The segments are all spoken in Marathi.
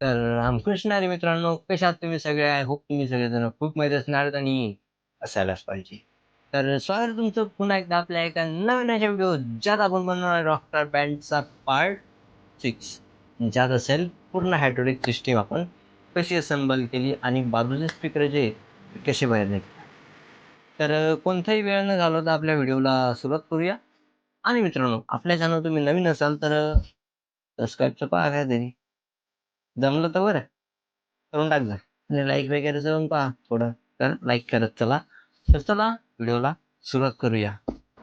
तर रामकृष्ण अरे मित्रांनो कशात तुम्ही सगळे आय होप तुम्ही सगळेजण खूप मजा असणार आणि असायलाच पाहिजे. तर स्वागत तुमचं पुन्हा एकदा आपल्या एका नवीन अशा व्हिडिओ ज्यात आपण बनवणार रॉकस्टार बँडचा पार्ट सिक्स ज्यात असेल पूर्ण हायड्रोलिक सिस्टीम आपण कशी असेंबल केली आणि बाजूचे स्पीकर जे कसे बाहेर निघले तर कोणताही वेळ न घालवता आपल्या व्हिडिओला सुरुवात करूया. आणि मित्रांनो आपल्या चॅनल तुम्ही नवीन असाल तर सबस्क्राईबचं पहा काय तरी जमलं तर बरं. करून टाक जा आणि लाईक वगैरे जाऊन पहा थोडं. तर लाईक करत चला. तर चला व्हिडिओला सुरुवात करूया.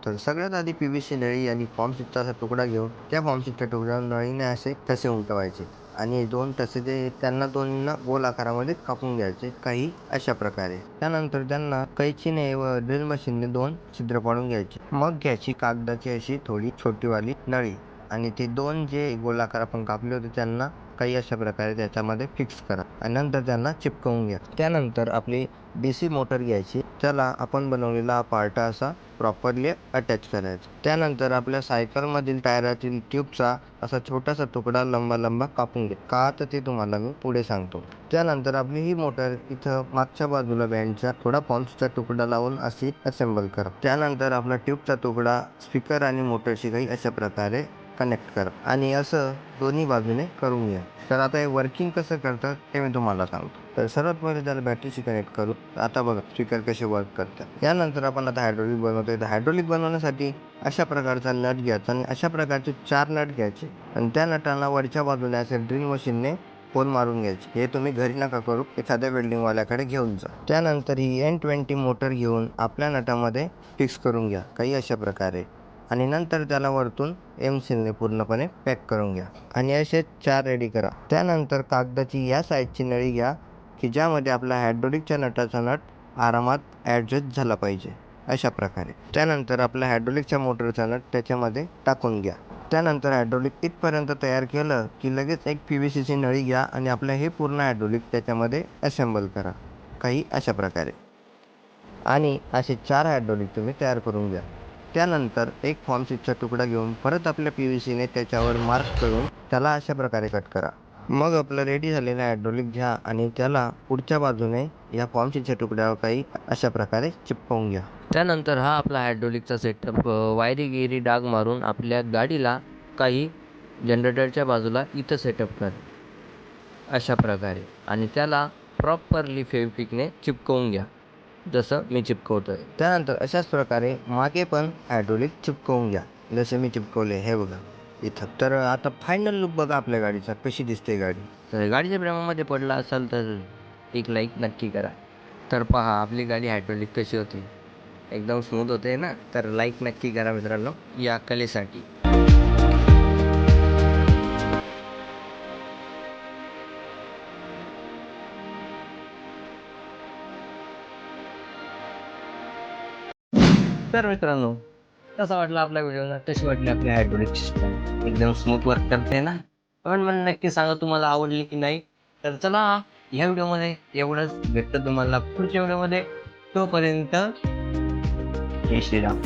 तर सगळ्यात आधी पी व्ही सी नळी आणि फॉर्म शीटचा असा तुकडा घेऊन त्या फॉर्म शीटच्या तुकड्यावर नळीने असे ठसे उमटवायचे आणि दोन ठसे ते त्यांना दोन गोल आकारामध्ये कापून घ्यायचे काही अशा प्रकारे. त्यानंतर त्यांना कैचीने व ड्रिल मशीनने दोन छिद्र पाडून घ्यायचे. मग घ्यायची कागदाची अशी थोडी छोटीवाली नळी. आणि ते दोन जे गोलाकार आपण कापले होते त्यांना काही अशा प्रकारे त्याच्यामध्ये फिक्स करा. आणि नंतर त्यांना चिपकवून घ्या. त्यानंतर आपली डी सी मोटर घ्यायची. त्याला आपण बनवलेला हा पार्ट असा प्रॉपरली अटॅच करायचा. त्यानंतर आपल्या सायकलमधील टायरातील ट्यूबचा असा छोटासा तुकडा लंबा लंबा कापून घ्या. का तर ते तुम्हाला मी पुढे सांगतो. त्यानंतर आपली ही मोटर इथं मागच्या बाजूला बँडचा थोडा पॉम्प्सचा तुकडा लावून अशी असेंबल करा. त्यानंतर आपला ट्यूबचा तुकडा स्पीकर आणि मोटरशी काही अशा प्रकारे कनेक्ट करा. आणि असं दोन्ही बाजूने करून घ्या तर आता हे वर्किंग कसं करतात ते मी तुम्हाला सांगतो. तर सर्वात पहिले त्याला बॅटरीशी कनेक्ट करू. आता बघा स्पीकर कसे वर्क करतात. यानंतर आपण आता हायड्रोलिक बनवतोय. तर हायड्रोलिक बनवण्यासाठी अशा प्रकारचा नट घ्यायचा आणि अशा प्रकारचे चार नट घ्यायचे. आणि त्या नटांना वरच्या बाजूने असे ड्रिल मशीनने फोन मारून घ्यायचे. हे तुम्ही घरी नका करू. एखाद्या वेल्डिंगवाल्याकडे घेऊन जा. त्यानंतर ही एन ट्वेंटी मोटर घेऊन आपल्या नटामध्ये फिक्स करून घ्या. काही अशा प्रकारे. आणि नंतर त्याला वरतून एमसीलने पूर्णपणे पॅक करून घ्या. आणि असे चार रेडी करा. त्यानंतर कागदाची या साईजची नळी घ्या की ज्यामध्ये आपला हायड्रोलिकच्या नटाचा नट आरामात ॲडजस्ट झाला पाहिजे. अशा प्रकारे. त्यानंतर आपल्या हायड्रोलिकच्या मोटरचा नट त्याच्यामध्ये टाकून घ्या. त्यानंतर हायड्रोलिक इथपर्यंत तयार केलं की लगेच एक पी व्ही सीची नळी घ्या आणि आपलं हे पूर्ण हायड्रोलिक त्याच्यामध्ये असेंबल करा. काही अशा प्रकारे. आणि असे चार हायड्रोलिक तुम्ही तयार करून घ्या. त्यानंतर एक फॉर्म शीटचा तुकडा घेऊन परत आपल्या पी व्ही सीने त्याच्यावर मार्क करून त्याला अशा प्रकारे कट करा. मग आपलं रेडी झालेला हायड्रोलिक घ्या आणि त्याला पुढच्या बाजूने या फॉर्म शीटच्या तुकड्यावर काही अशा प्रकारे चिपकवून घ्या. त्यानंतर हा आपला हायड्रोलिकचा सेटअप वायरी गिरी डाग मारून आपल्या गाडीला काही जनरेटरच्या बाजूला इथं सेटअप कर. अशा प्रकारे. आणि त्याला प्रॉपरली फेविक्विकने चिपकवून घ्या. जसं मी चिपकवतो आहे त्यानंतर अशाच प्रकारे मागे पण हायड्रोलिक चिपकवून घ्या. जसे मी चिपकवले हे बघा. इथं. तर आता फायनल लुक बघा आपल्या गाडीचा. कशी दिसते गाडी. तर गाडीच्या प्रेमामध्ये पडला असाल तर एक लाईक नक्की करा. तर पहा आपली गाडी हायड्रोलिक कशी होती. एकदम स्मूथ होते ना? तर लाईक नक्की करा मित्रांनो या कलेसाठी. तर मित्रांनो. कसा वाटला आपला व्हिडिओ कशी वाटली आपली हायड्रोलिक सिस्टम एकदम स्मूथ वर्क करते ना. पण मला नक्की सांगा तुम्हाला आवडली की नाही. तर चला ह्या व्हिडिओमध्ये एवढंच. भेटतं तुम्हाला पुढच्या व्हिडिओमध्ये. तोपर्यंत जय श्रीराम.